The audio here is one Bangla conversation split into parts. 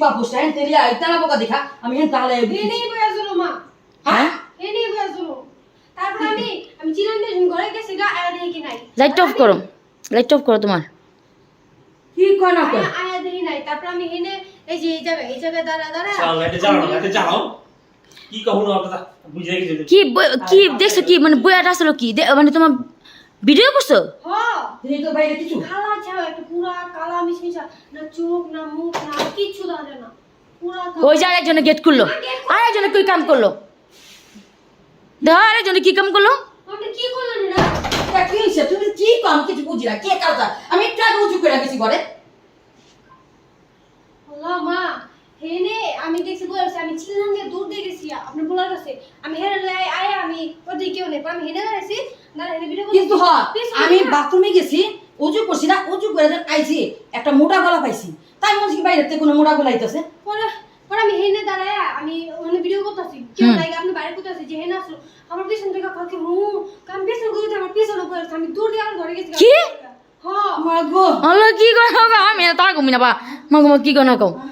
পাপোস হেন তেলিয়া ইতালা পোকা দেখা আমি হেন তাহলে এনেই বয়া জলো মা। হ্যাঁ এনেই বয়া জলো তারপর আমি আমি চিরান ঘরে গেছি গা আয়া দেখি কি নাই। লাইট অফ করো লাইট অফ করো তোমার কি কয় না আয়া দেখি নাই। তারপর আমি হেনে এই যে এই জায়গায় এই জায়গায় দাঁড়া দাঁড়া চাও লাইটে জ্বালাও লাইটে জ্বালাও। কি কখনো আপনারা বুঝে গেছে কি বই- কি দেখছ কি মানে বইয়াটা আসলো কি? দে- মানে তোমার ভিডিও করছ? হ তো বাইরে কিছু? কালা ছাও একটা পুরা কালা মিশমিশা না চোখ না মুখ না দেখা যায় না। পুরা ওই যে আরেকজনে গেট খুললো আরেকজনে কি কাম করল? দেখো আরেকজনে কি কাম করল? কি করলেন না? এটা কি হইছে? তুমি কি কম কিছু বুঝি না। কে কালটা আমি একটু আগে উঁচু করে গেছি ঘরে। মা হেনে আমি দেখছি বলেছে আমি চিলান দিয়ে দূর দিয়ে গেছি আপনি বলার আছে আমি হেনে লয়ে আয় আমি ওদিকে কেউ নেই আমি হেনে দাঁড়াইছি না হেনে ভিডিও কিন্তু হ আমি বাথরুমে গেছি উঁচু করছি না উঁচু করে দেন আইছি একটা মোটা গলা পাইছি। তাই মনে কি বাইরে কোনো মোটা গলা আইতেছে। পরে পরে আমি হেনে দাঁড়ায় আমি ওখানে ভিডিও করতেছি। কেউ নাই আপনি বাইরে করতেছি যে হেনে আসলো আমার পিছন থেকে কাকে হু কাম পিছন করতে আমার পিছনে পড়েছে আমি দূর দিয়ে আমার ঘরে গেছি। কি? হ্যাঁ। আমার গো আল্লাহ কি করো গো? আমি তা ঘুমি না বা। মা গো কি করো কও। পরে আপনি বাইরে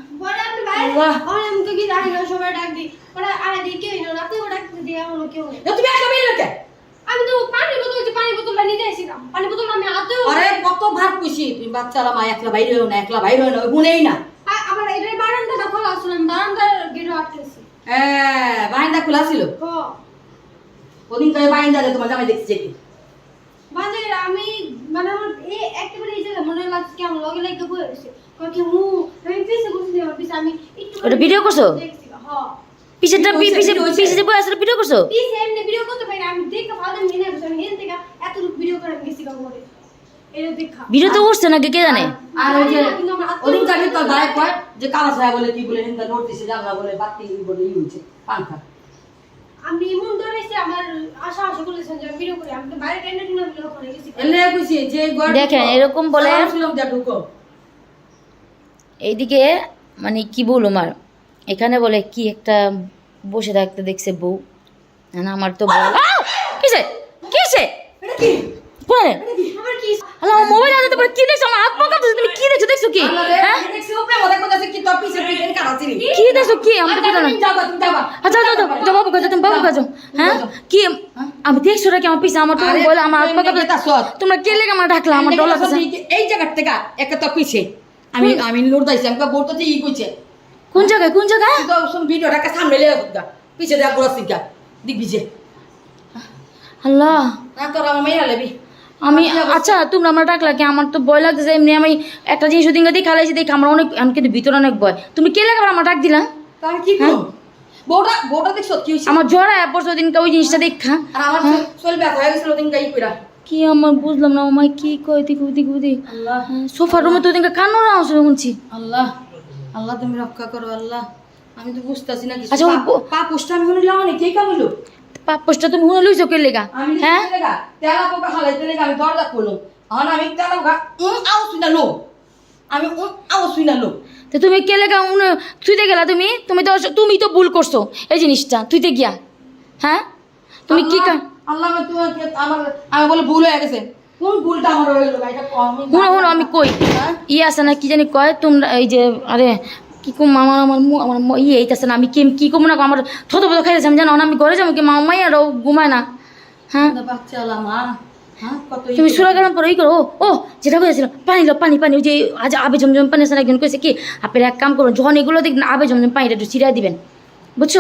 আল্লাহ। আর আমি তো কি জানি না সবাই ডাক দিই। পরে আরে দিই কেউ না আপনি ডাক দিয়ে আমার কেউ নেই। তুমি একটা বাইরে কে? আমি তো পানি বোতল যে পানি বোতলটা নিতে এসেছিলাম। পানি বোতল আমি হাতেও আরে কত ভাত কইছি তুমি বাচ্চারা মা একলা বাইরে হও না একলা বাইরে হও না গুনেই না। আমার এটার বারান্দাটা খোলা ছিল আমি বারান্দার গেটে আটকেছি। হ্যাঁ বাইন্দা খোলা ছিল? ওদিন করে বাইন্দা তোমার জামাই দেখছি যেতে মানে আমি মানে আমার এই একেবারে এই জায়গায় মনে লাগছে কি আমার লগে লাগে বসে আমার পিছে আমি একটু video করছ? পিছেরটা পিছে পিছে যে বই আসলে ভিডিও করছ? পিছে এমনি ভিডিও করতে পারি আমি দেখে ভালো হেনে বসে আমি হেন থেকে এতটুকু ভিডিও করে আমি গেছি কামড়ে এটা ভিডিও তো উঠছে নাকি কে জানে? আর ওই যে কিন্তু আমার আত্মীয়- ওদিন কাছে তো গায়ে কয়? যে কালা ছায়া বলে কি বলে হিন্দা নোট দিছে জানলা বলে বাতি বলে ই হইছে পাঙ্খা আমি এমন ধরেছি আমার আশা আশা করেছেন যে ভিডিও করি আমি তো বাইরে কেন না ভিডিও করে গেছি। এলে কইছি যে দেখেন, এরকম বলে- এইদিকে মানে কি বলুম আর? এখানে বলে কি একটা বসে থাকতে দেখছে বউ। না আমার তো বউ! কিসে? কিসে? এটা কি? কোনে আমার মোবাইল কি দেখছ? তুমি কি দেখছ? দেখছ কি? হ্যাঁ? দেখছি উপরে করতেছে কি কি দেখছ? কি? আমি তো বুঝলাম আচ্ছা যাও যাও যাও বাবু কাজো তুমি বাবু কাজো হ্যাঁ? কি? আমি দেখছ কি আমার পিছে? আমার তো বলে আমার তোমরা কে লেগে আমার ডাকলা আমার ডর এই জায়গার থেকে একটা তো পিছে আমি আমি লোড দাইছি আমি বলতো ই কইছে। কোন জায়গায় কোন জায়গায়? তো শুন ভিডিওটাকে সামনে লে গা পিছে দেয়া পুরো সিগা দিবি যে। আল্লাহ। না তোর আমার মেয়ে লেবি আমি আচ্ছা তোমরা আমার ডাকলা কি? আমার তো ভয় লাগতেছে এমনি আমি একটা জিনিস ওদিন দিয়ে খালাইছি দেখি আমার অনেক আমি কিন্তু ভিতরে অনেক ভয়। তুমি কে লেগে আমার ডাক দিলা? তার কি বউটা বউটা দেখছ কি হইছে। আমার জ্বর আয়া পড়ছে ওদিনকে ওই জিনিসটা দেখা আর আমার চল ব্যথা হয়ে গেছিল দিন গাই কইরা। কি আমার বুঝলাম না আমার কি কয় দিকে ওদিকে ওদিকে আল্লাহ। সোফার রুমে তো ওদিনকে না আওয়াজ শুনছি। আল্লাহ আল্লাহ তুমি রক্ষা করো আল্লাহ। আমি তো বুঝতাছি না আচ্ছা, পা পুষ্টা আমি শুনিলাম অনেক কে কামিলো পাপসটা তুমি শুনে লইছো কে লেগা? হ্যাঁ? তেলা পোকা হালাইতে লেগে আমি দরজা খুলো এখন আমি তেলা পোকা উম আও শুনা লো। আমি উম আও শুনা লো। তো তুমি কে লেগা উনি থুইতে গেলা তুমি? তুমি তো তুমি তো ভুল করছ এই জিনিসটা থুইতে গিয়া। হ্যাঁ? তুমি কি আল্লাহ আমি তোমাকে আমার আমি বলে ভুল হয়ে গেছে। কোন ভুলটা আমার হয়ে গেল? এটা কম শুনো শুনো আমি কই? ই ইয়ে আছে না কি জানি কয়? তোমরা এই যে আরে কি কম আমার আমার মু- আমার ইয়ে এইতাছে না আমি কি কি কম না আমার ছোট বড় খাইতেছে আমি জানো না আমি ঘরে যাব কি? মা মাইয়ারও ঘুমায় না। হ্যাঁ? হ্যাঁ? তুমি করে। সুরা গরম পরে ই করো। ও, ও যেটা বলেছিল পানি লো পানি পানি ওই যে আজ আবে জমজম পানি আছে না একজন কইছে কি আপনার এক কাম করুন যখন এগুলো দেখ আবে জমজম পানিটা একটু ছিড়াই দিবেন। বুঝছ?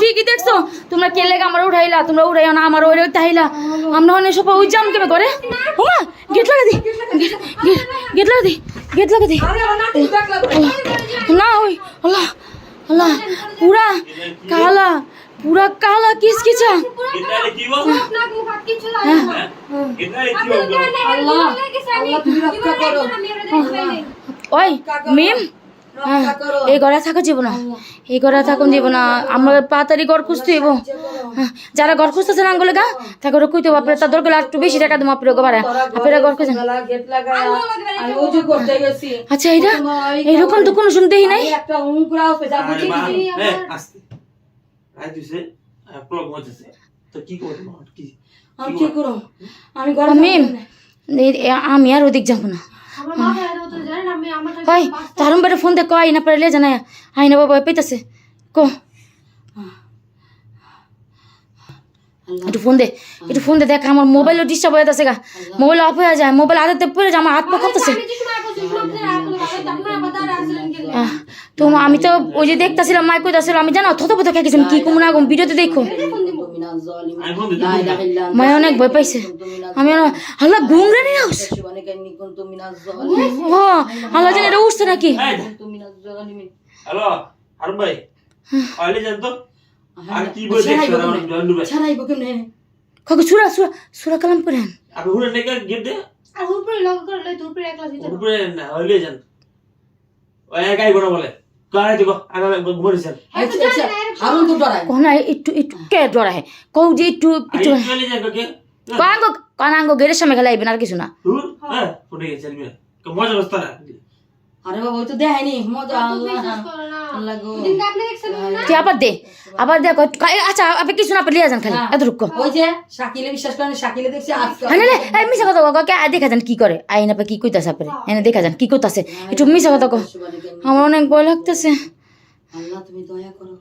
ঠিকই দেখছ? তোমরা কে লেগে আমার উঠাইলা তোমরা উঠাইও না আমার ওই তাইলা আমরা অনেক সব ওই জাম কেন করে? ওমা গেট লাগা দি গেট লাগা দি গেট লাগা দি। না ওই আল্লাহ আল্লাহ পুরা কালা পুরা কালা কিসকিচা এটা কি বল আপনার এই ঘরে থাকা যাব না এই ঘরে থাকুন যাব না আমরা তাড়াতাড়ি ঘর খুঁজতে হইব। যারা ঘর খুঁজতেছেন আঙ্গুলে গা তাকে কইতে বাপরে তাদের গেলে একটু বেশি টাকা দেবো আপনার গোবারে আপনারা ঘর খুঁজেন। আচ্ছা এটা এইরকম তো কোনো শুনতেই নাই। তো আমি আর ওদিক যাব না। কই? তারম বেড়ে ফোন দে কই না পারলে জানাই আইনা বাবা পেতাছে। কো? একটু ফোন দে একটু ফোন দে দেখ আমার মোবাইলও ডিস্টার্ব হয়ে যাচ্ছে গা। মোবাইল অফ হয়ে যায় মোবাইল হাতে পড়ে যায় আমার হাত পা কাঁপতেছে। তো আমি তো ওই যে দেখতাছিলাম মাইক কইতাছিল আমি জানো থত পথ খেয়ে গেছিলাম কি কুমনা গম ভিডিওতে দেখো। মায় অনেক ভয় পাইছে। আমি আল্লাহ ঘুমরে নিয়ে আস ও আল্লাহ জানে এটা উঠছে নাকি? হ্যালো আরুন ভাই। আইলে যান তো। আর কি বলে দেখছ আমার জানু ভাই ছাড়াইব কেমনে? কাকু সুরা সুরা সুরা কালাম পড়েন আপনি হুরে নেকা গিফট দে। আর উপরে লগ করে লই উপরে একলা দিতে উপরে না আইলে যান। ওই একাই বড় বলে। হ্যাঁ ডরাই কোন একটু একটু কে ডরা হে কৌ যে একটু একটু আই চলে যান কে? কাঙ্গো গেরের সামনে খেলা আইবেন আর কিছু না। হ্যাঁ মজা বস্তা না আরে বাবা ওই তো দেখায়নি। মজা আল্লাহ। আপনি তুই আবার দে আবার দে কয়- কয়- আচ্ছা আপনি কিছু না পেলে যান খালি হ্যাঁ। এত রুক্ষ। ওই যে শাকিলে বিশ্বাস করেন শাকিলে দেখছি আজকে হ্যাঁ এই মিশা কথা কও কে দেখা যান কি করে। আইনা কি কইতাছে আপরে এনে দেখা যান কি কইতাছে একটু মিশা কথা কও। আমার অনেক ভয় লাগতেছে। আল্লাহ তুমি দয়া করো।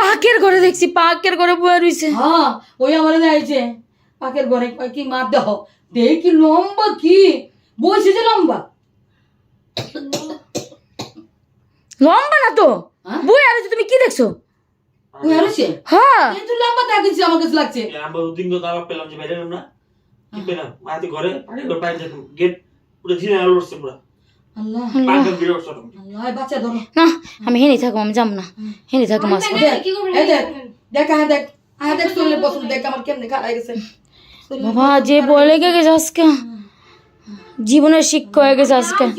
পাকের ঘরে দেখছি পাকের ঘরে বয়ে রইছে। হ্যাঁ ওই আমার যাইছে পাকের ঘরে কয় কি মার দেহ দেখ কি লম্বা কি? বলছি যে লম্বা। লম্বা না তো? হ্যাঁ? বই আর তুমি কি দেখছ? হ্যাঁ। কিন্তু লম্বা দেখিছি আমার কাছে লাগছে। আমরা দুদিন তো তালা পেলাম যে বাইরে না কি পেলাম? মাতে ঘরে? পানি ঘর পানি গেট পুরো ঝিনে আলো উঠছে পুরো। আল্লাহ। পাঁচজন বেরো উঠছে আল্লাহ এই বাচ্চা ধরো। না আমি হেনে থাকব আমি যাম না। হেনে থাকব দেখ, দেখ। দেখ হ্যাঁ দেখ হ্যাঁ দেখ চলে বসুন দেখ আমার কেমনে খারাই গেছে। বাবা যে বলে গেছে আজকে জীবনের শিক্ষা হয়ে গেছে আজকে হ্যাঁ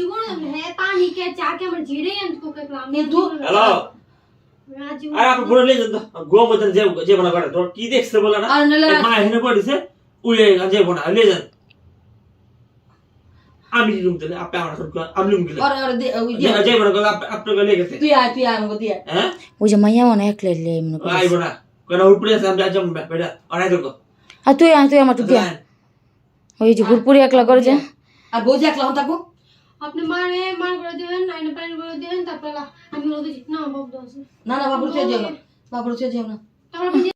হ্যালো। আর আপনি ঘুরে নিয়ে যান তো। গো মতন যে যে বনা করে তোর কি দেখছে বলে না? মা এখানে পড়েছে উড়ে যে বনা নিয়ে যান। আমি রুম দিলে আপনি আমার ঘর আমি রুম দিলে। আরে আরে যে বনা করে আপনি গলে গেছে। তুই আয় তুই আয় আমাকে হ্যাঁ? ওই যে মাইয়া মনে একলে এলে মনে করি আই বনা কেন উপরে আছে আমি যাম বেটা আর দেখো। আর তুই আয় তুই আমার টুকি। ওই যে ঘুরপুরি একলা করে যে। আর বউ যে একলা হন থাকব? আপনি মারে মার করে দিবেন আইনা পানি করে দিবেন তারপর আমি ওদের না বাবু না না বাবুর চেয়ে যেও না। বাবুর চেয়ে যেও না।